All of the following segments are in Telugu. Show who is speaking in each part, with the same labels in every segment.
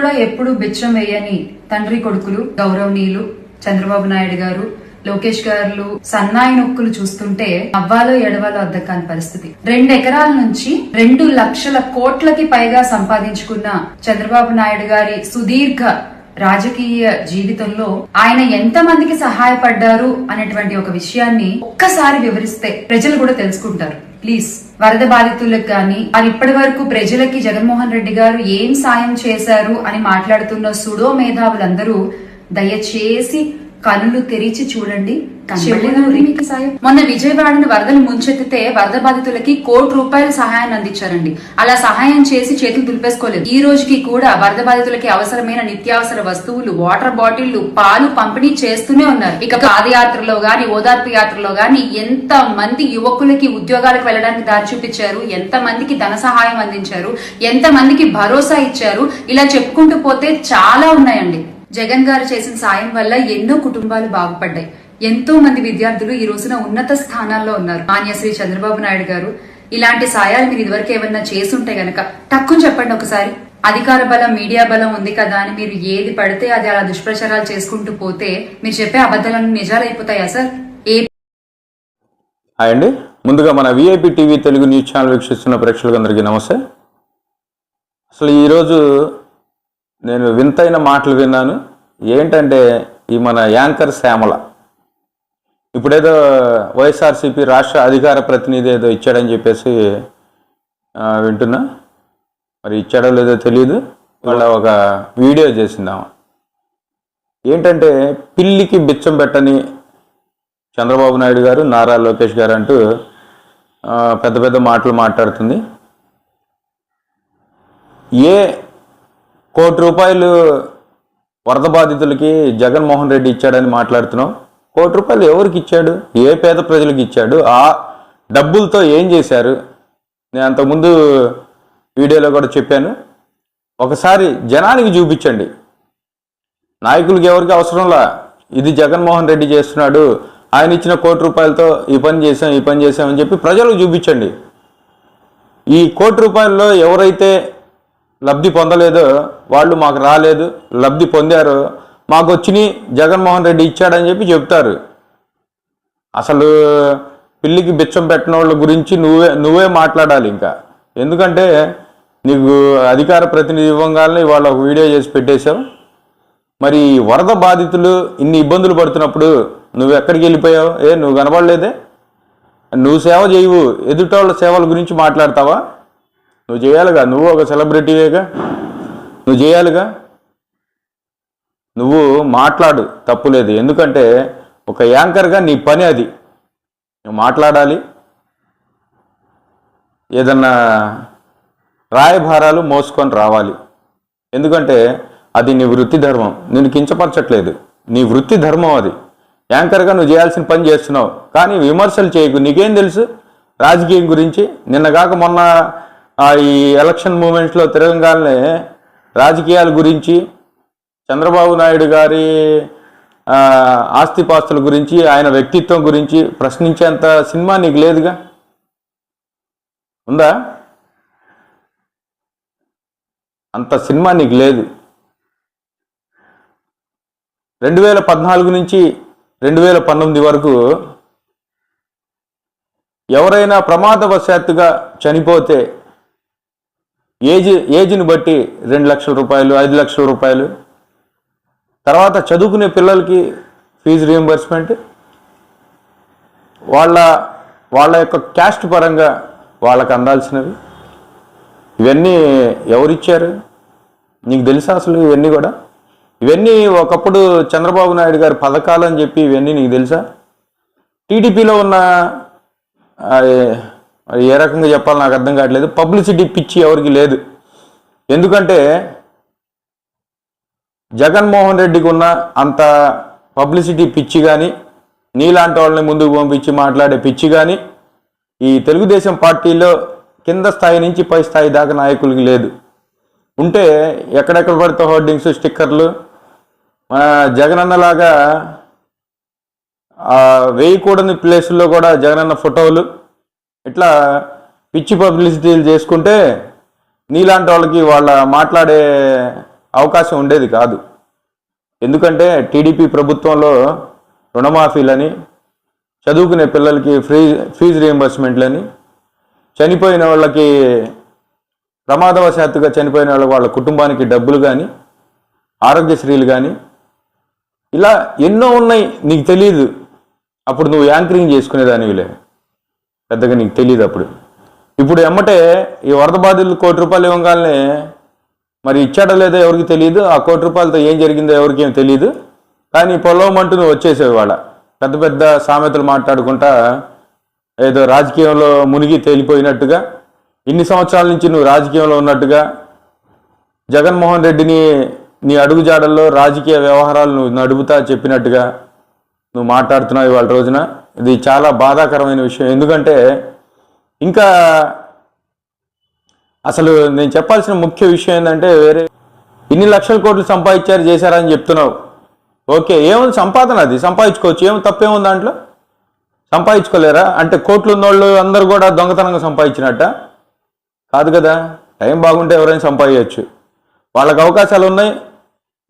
Speaker 1: కూడా ఎప్పుడు బిచ్చం వేయని తండ్రి కొడుకులు గౌరవనీయులు చంద్రబాబు నాయుడు గారు లోకేష్ గారు సన్నాయి నొక్కులు చూస్తుంటే అవ్వాలో ఎడవాలో అద్దం కాని పరిస్థితి. రెండు ఎకరాల నుంచి రెండు లక్షల కోట్లకి పైగా సంపాదించుకున్న చంద్రబాబు నాయుడు గారి సుదీర్ఘ రాజకీయ జీవితంలో ఆయన ఎంత మందికి సహాయపడ్డారు అనేటువంటి ఒక విషయాన్ని ఒక్కసారి వివరిస్తే ప్రజలు కూడా తెలుసుకుంటారు. ప్లీజ్. వరద బాధితులకు గాని వారు ఇప్పటి వరకు ప్రజలకి జగన్మోహన్ రెడ్డి గారు ఏం సాయం చేశారు అని మాట్లాడుతున్న సుడో మేధావులందరూ దయచేసి కనులు తెరిచి చూడండి. మొన్న విజయవాడను వరదలు ముంచెత్తితే వరద బాధితులకి కోటి రూపాయల సహాయాన్ని అందించారండి. అలా సహాయం చేసి చేతులు దులిపేసుకోలేదు. ఈ రోజుకి కూడా వరద బాధితులకి అవసరమైన నిత్యావసర వస్తువులు వాటర్ బాటిళ్ళు పాలు పంపిణీ చేస్తూనే ఉన్నారు. ఇక పాదయాత్రలో గాని ఓదార్పు యాత్రలో గాని ఎంత మంది యువకులకి ఉద్యోగాలకు వెళ్ళడానికి దారి చూపించారు? ఎంత మందికి ధన సహాయం అందించారు? ఎంత మందికి భరోసా ఇచ్చారు? ఇలా చెప్పుకుంటూ పోతే చాలా ఉన్నాయండి. జగన్ గారు చేసిన సాయం వల్ల ఎన్నో కుటుంబాలు బాగుపడ్డాయి. ఎంతో మంది విద్యార్థులు ఈ రోజున ఉన్నత స్థానాల్లో ఉన్నారు. మాన్యశ్రీ చంద్రబాబు నాయుడు గారు ఇలాంటి సాయాలు మీరు ఇదివరకు ఏమన్నా చేసుంటే గనక తక్కువ చెప్పండి ఒకసారి. అధికార బలం మీడియా బలం ఉంది కదా అని మీరు ఏది పడితే అది అలా దుష్ప్రచారాలు చేసుకుంటూ పోతే మీరు చెప్పే అబద్ధాలను నిజాలైపోతాయా సార్? ఏ
Speaker 2: హాయ్ అండి. ముందుగా మన VIP TV Telugu news channel వీక్షిస్తున్న ప్రేక్షకులందరికీ నమస్తే. అసలు ఈరోజు నేను వింతైన మాటలు విన్నాను. ఏంటంటే ఈ మన యాంకర్ శ్యామల. ఇప్పుడేదో వైఎస్ఆర్సీపీ రాష్ట్ర అధికార ప్రతినిధి ఏదో ఇచ్చాడని చెప్పేసి వింటున్నా. మరి ఇచ్చాడో లేదో తెలియదు వాళ్ళ ఒక వీడియో చేసిందాము. ఏంటంటే పిల్లికి బిచ్చం పెట్టని చంద్రబాబు నాయుడు గారు నారా లోకేష్ గారు అంటూ పెద్ద పెద్ద మాటలు మాట్లాడుతుంది. ఏ కోటి రూపాయలు వరద బాధితులకి జగన్మోహన్ రెడ్డి ఇచ్చాడని మాట్లాడుతున్నాం. కోటి రూపాయలు ఎవరికి ఇచ్చాడు? ఏ పేద ప్రజలకు ఇచ్చాడు? ఆ డబ్బులతో ఏం చేశారు? నేను అంతకుముందు వీడియోలో కూడా చెప్పాను. ఒకసారి జనానికి చూపించండి. నాయకులకి ఎవరికి అవసరంలా ఇది జగన్మోహన్ రెడ్డి చేస్తున్నాడు. ఆయన ఇచ్చిన కోటి రూపాయలతో ఈ పని చేసాం ఈ పని చేసామని చెప్పి ప్రజలకు చూపించండి. ఈ కోటి రూపాయల్లో ఎవరైతే లబ్ధి పొందలేదు వాళ్ళు మాకు రాలేదు లబ్ధి పొందారు మాకు వచ్చినాయి జగన్మోహన్ రెడ్డి ఇచ్చాడని చెప్పి చెప్తారు. అసలు పిల్లికి బిచ్చం పెట్టిన వాళ్ళ గురించి నువ్వే నువ్వే మాట్లాడాలి ఇంకా. ఎందుకంటే నీకు అధికార ప్రతినిధి ఇవ్వగానే ఇవాళ ఒక వీడియో చేసి పెట్టేశావు మరి వరద బాధితులు ఇన్ని ఇబ్బందులు పడుతున్నప్పుడు నువ్వు ఎక్కడికి వెళ్ళిపోయావు? ఏ నువ్వు కనబడలేదే? నువ్వు సేవ చేయవు. ఎదుటోళ్ళ సేవల గురించి మాట్లాడతావా? నువ్వు చేయాలిగా? నువ్వు ఒక సెలబ్రిటీవేగా నువ్వు చేయాలిగా? నువ్వు మాట్లాడు తప్పులేదు ఎందుకంటే ఒక యాంకర్గా నీ పని అది. నువ్వు మాట్లాడాలి. ఏదన్నా రాయభారాలు మోసుకొని రావాలి. ఎందుకంటే అది నీ వృత్తి ధర్మం. నేను కించపరచట్లేదు. నీ వృత్తి ధర్మం అది. యాంకర్గా నువ్వు చేయాల్సిన పని చేస్తున్నావు. కానీ విమర్శలు చేయకు. నీకేం తెలుసు? రాజకీయం గురించి. నిన్నగాక మొన్న ఈ ఎలక్షన్ మూమెంట్స్లో తిరగగానే రాజకీయాల గురించి చంద్రబాబు నాయుడు గారి ఆస్తిపాస్తుల గురించి ఆయన వ్యక్తిత్వం గురించి ప్రశ్నించేంత సినిమా నీకు లేదుగా? ఉందా? అంత సినిమా నీకు లేదు. రెండు వేల పద్నాలుగు నుంచి రెండు వేల పంతొమ్మిది వరకు ఎవరైనా ప్రమాదవశాత్తుగా చనిపోతే ఏజ్ ఏజ్ని బట్టి రెండు లక్షల రూపాయలు ఐదు లక్షల రూపాయలు. తర్వాత చదువుకునే పిల్లలకి ఫీజు రియంబర్స్మెంట్ వాళ్ళ వాళ్ళ యొక్క క్యాస్ట్ పరంగా వాళ్ళకి అందాల్సినవి. ఇవన్నీ ఎవరిచ్చారు? నీకు తెలుసా అసలు ఇవన్నీ కూడా? ఇవన్నీ ఒకప్పుడు చంద్రబాబు నాయుడు గారి పథకాలు అని చెప్పి ఇవన్నీ నీకు తెలుసా? టీడీపీలో ఉన్న ఏ- అది ఏ రకంగా చెప్పాలో నాకు అర్థం కావట్లేదు. పబ్లిసిటీ పిచ్చి ఎవరికి లేదు. ఎందుకంటే జగన్మోహన్ రెడ్డికి ఉన్న అంత పబ్లిసిటీ పిచ్చి కానీ నీలాంటి వాళ్ళని ముందుకు పంపించి మాట్లాడే పిచ్చి కానీ ఈ తెలుగుదేశం పార్టీలో కింద స్థాయి నుంచి పై స్థాయి దాకా నాయకులకి లేదు. ఉంటే ఎక్కడెక్కడ పడితే హోర్డింగ్స్ స్టిక్కర్లు జగనన్నలాగా వేయకూడని ప్లేసుల్లో కూడా జగనన్న ఫోటోలు ఇట్లా పిచ్చి పబ్లిసిటీలు చేసుకుంటే నీలాంటి వాళ్ళకి వాళ్ళ మాట్లాడే అవకాశం ఉండేది కాదు. ఎందుకంటే టీడీపీ ప్రభుత్వంలో రుణమాఫీలని చదువుకునే పిల్లలకి ఫ్రీ ఫీజు రియంబర్స్మెంట్లని చనిపోయిన వాళ్ళకి ప్రమాదవశాత్తుగా చనిపోయిన వాళ్ళ వాళ్ళ కుటుంబానికి డబ్బులు కానీ ఆరోగ్యశ్రీలు కానీ ఇలా ఎన్నో ఉన్నాయి. నీకు తెలియదు అప్పుడు నువ్వు యాంకరింగ్ చేసుకునేదానివిలే. పెద్దగా నీకు తెలియదు అప్పుడు. ఇప్పుడు ఎమ్మటే ఈ వరద బాధితులు కోటి రూపాయలు ఇవ్వగానే మరి ఇచ్చాడో లేదో ఎవరికి తెలియదు ఆ కోటి రూపాయలతో ఏం జరిగిందో ఎవరికి ఏం తెలియదు కానీ పొలం అంటూ నువ్వు వచ్చేసేవి వాళ్ళ. పెద్ద పెద్ద సామెతలు మాట్లాడుకుంటా ఏదో రాజకీయంలో మునిగి తేలిపోయినట్టుగా ఇన్ని సంవత్సరాల నుంచి నువ్వు రాజకీయంలో ఉన్నట్టుగా జగన్మోహన్ రెడ్డిని నీ అడుగుజాడల్లో రాజకీయ వ్యవహారాలు నువ్వు నడుపుతా చెప్పినట్టుగా నువ్వు మాట్లాడుతున్నావు ఇవాళ రోజున. ఇది చాలా బాధాకరమైన విషయం. ఎందుకంటే ఇంకా అసలు నేను చెప్పాల్సిన ముఖ్య విషయం ఏంటంటే వేరే ఇన్ని లక్షల కోట్లు సంపాదించారు చేశారని చెప్తున్నావు. ఓకే ఏముంది సంపాదన అది? సంపాదించుకోవచ్చు. ఏం తప్పేముంది దాంట్లో? సంపాదించుకోలేరా? అంటే కోట్లు ఉన్నోళ్ళు అందరూ కూడా దొంగతనంగా సంపాదించినట్ట? కాదు కదా. టైం బాగుంటే ఎవరైనా సంపాదించవచ్చు వాళ్ళకి అవకాశాలు ఉన్నాయి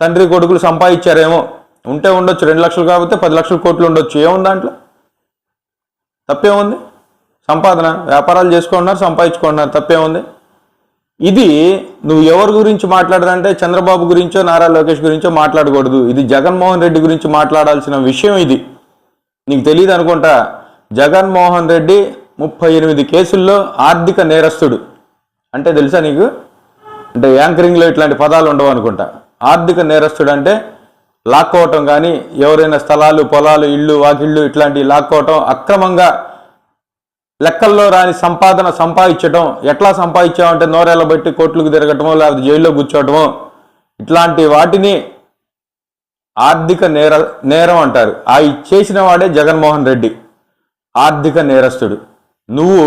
Speaker 2: తండ్రి కొడుకులు సంపాదించారేమో. ఉంటే ఉండొచ్చు రెండు లక్షలు కాకపోతే పది లక్షల కోట్లు ఉండొచ్చు. ఏముంది దాంట్లో? తప్పేముంది? సంపాదన వ్యాపారాలు చేసుకుంటున్నారు సంపాదించుకుంటున్నారు తప్పేముంది? ఇది నువ్వు ఎవరి గురించి మాట్లాడదంటే చంద్రబాబు గురించో నారా లోకేష్ గురించో మాట్లాడకూడదు. ఇది జగన్మోహన్ రెడ్డి గురించి మాట్లాడాల్సిన విషయం ఇది. నీకు తెలియదు అనుకుంటా జగన్మోహన్ రెడ్డి ముప్పై ఎనిమిది కేసుల్లో ఆర్థిక నేరస్తుడు. అంటే తెలుసా నీకు? అంటే యాంకరింగ్లో ఇట్లాంటి పదాలు ఉండవు అనుకుంటా. ఆర్థిక నేరస్తుడు అంటే లాక్కోవటం కానీ ఎవరైనా స్థలాలు పొలాలు ఇళ్ళు వాకిళ్ళు ఇట్లాంటివి లాక్కోవటం అక్రమంగా లెక్కల్లో రాని సంపాదన సంపాదించడం ఎట్లా సంపాదించామంటే నోరెళ్ళ బట్టి కోట్లకు తిరగటమో లేకపోతే జైల్లో కూర్చోవటమో ఇట్లాంటి వాటిని ఆర్థిక నేర నేరం అంటారు. ఆ చేసిన వాడే జగన్మోహన్ రెడ్డి ఆర్థిక నేరస్తుడు. నువ్వు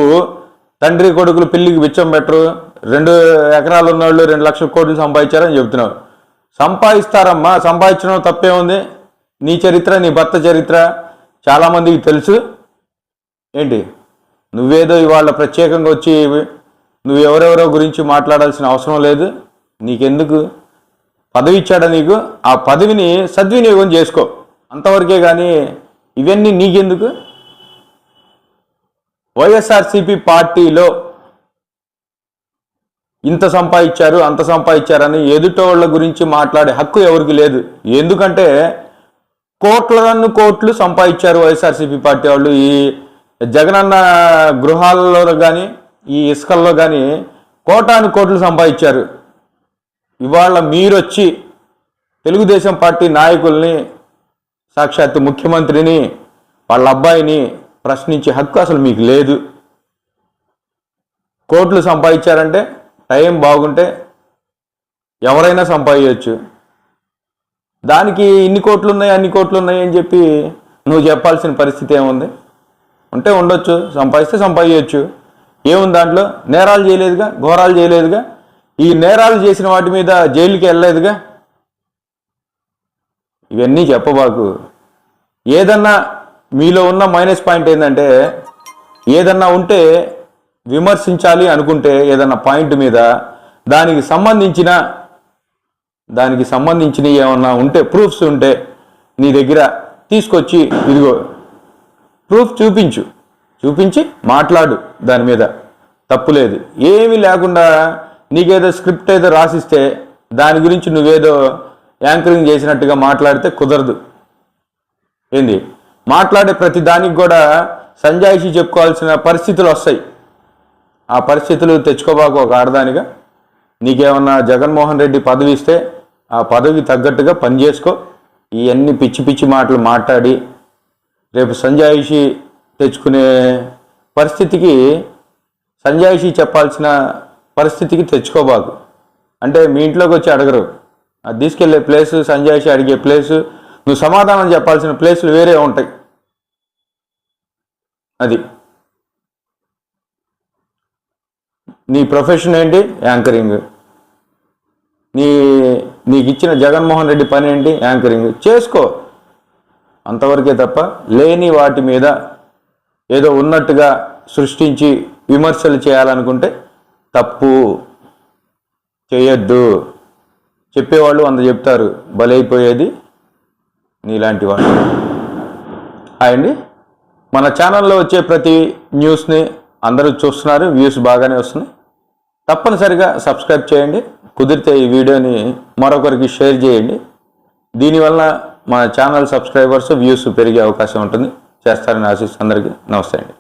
Speaker 2: తండ్రి కొడుకులు పిల్లికి బిచ్చం పెట్టరు రెండు ఎకరాలు ఉన్నవాళ్ళు రెండు లక్షల కోట్లు సంపాదించారని చెబుతున్నావు సంపాదిస్తారమ్మా సంపాదించడం తప్పే ఉంది. నీ చరిత్ర నీ భర్త చరిత్ర చాలామందికి తెలుసు. ఏంటి? నువ్వేదో ఇవాళ ప్రత్యేకంగా వచ్చి నువ్వు ఎవరెవరో గురించి మాట్లాడాల్సిన అవసరం లేదు. నీకెందుకు? పదవి ఇచ్చాడా నీకు? ఆ పదవిని సద్వినియోగం చేసుకో. అంతవరకే కానీ ఇవన్నీ నీకెందుకు? వైఎస్ఆర్సిపి పార్టీలో ఇంత సంపాదించారు అంత సంపాదించారని ఎదుటోళ్ళ గురించి మాట్లాడే హక్కు ఎవరికి లేదు. ఎందుకంటే కోట్లను కోట్లు సంపాదించారు వైఎస్ఆర్సీపీ పార్టీ వాళ్ళు. ఈ జగనన్న గృహాల్లో కానీ ఈ ఇసుకల్లో కానీ కోటాను కోట్లు సంపాదించారు. ఇవాళ మీరొచ్చి తెలుగుదేశం పార్టీ నాయకుల్ని సాక్షాత్తు ముఖ్యమంత్రిని వాళ్ళ అబ్బాయిని ప్రశ్నించే హక్కు అసలు మీకు లేదు. కోట్లు సంపాదించారంటే టైం బాగుంటే ఎవరైనా సంపాదించవచ్చు. దానికి ఇన్ని కోట్లు ఉన్నాయి అన్ని కోట్లు ఉన్నాయి అని చెప్పి నువ్వు చెప్పాల్సిన పరిస్థితి ఏముంది? ఉంటే ఉండొచ్చు సంపాదిస్తే సంపాదించవచ్చు. ఏముంది దాంట్లో? నేరాలు చేయలేదుగా ఘోరాలు చేయలేదుగా. ఈ నేరాలు చేసిన వాటి మీద జైలుకి వెళ్ళలేదుగా. ఇవన్నీ చెప్పబాకు. ఏదన్నా మీలో ఉన్న మైనస్ పాయింట్ ఏంటంటే ఏదన్నా ఉంటే విమర్శించాలి అనుకుంటే ఏదైనా పాయింట్ మీద దానికి సంబంధించిన దానికి సంబంధించిన ఏమన్నా ఉంటే ప్రూఫ్స్ ఉంటే నీ దగ్గర తీసుకొచ్చి ఇదిగో ప్రూఫ్ చూపించు. చూపించి మాట్లాడు దాని మీద. తప్పులేదు ఏమీ లేకుండా నీకేదో స్క్రిప్ట్ ఏదో రాసిస్తే దాని గురించి నువ్వేదో యాంకరింగ్ చేసినట్టుగా మాట్లాడితే కుదరదు. ఏంది? మాట్లాడే ప్రతి దానికి కూడా సంజాయిషి చెప్పుకోవాల్సిన పరిస్థితులు వస్తాయి. ఆ పరిస్థితులు తెచ్చుకోబాకు ఒక ఆడదానిగా. నీకేమన్నా జగన్మోహన్ రెడ్డి పదవి ఇస్తే ఆ పదవికి తగ్గట్టుగా పనిచేసుకో ఇవన్నీ పిచ్చి పిచ్చి మాటలు మాట్లాడి రేపు సంజాయిషి తెచ్చుకునే పరిస్థితికి సంజాయిషి చెప్పాల్సిన పరిస్థితికి తెచ్చుకోబాకు. అంటే మీ ఇంట్లోకి వచ్చి అడగరు. అది తీసుకెళ్ళే ప్లేసు సంజాయిషి అడిగే ప్లేసు నువ్వు సమాధానం చెప్పాల్సిన ప్లేసులు వేరే ఉంటాయి. అది. నీ ప్రొఫెషన్ ఏంటి? యాంకరింగ్ నీ నీకు ఇచ్చిన జగన్మోహన్ రెడ్డి పని ఏంటి? యాంకరింగ్ చేసుకో. అంతవరకే తప్ప లేని వాటి మీద ఏదో ఉన్నట్టుగా సృష్టించి విమర్శలు చేయాలనుకుంటే తప్పు చేయొద్దు. చెప్పేవాళ్ళు అంత చెప్తారు. బలైపోయేది నీలాంటి వాళ్ళు. అండి. మన ఛానల్లో వచ్చే ప్రతి న్యూస్ని అందరూ చూస్తున్నారు. వ్యూస్ బాగానే వస్తున్నాయి. తప్పనిసరిగా సబ్స్క్రైబ్ చేయండి. కుదిరితే ఈ వీడియోని మరొకరికి షేర్ చేయండి. దీనివల్ల మన ఛానల్ సబ్స్క్రైబర్స్ వ్యూస్ పెరిగే అవకాశం ఉంటుంది. చేస్తారని ఆశిస్తూ అందరికీ నమస్తే అండి.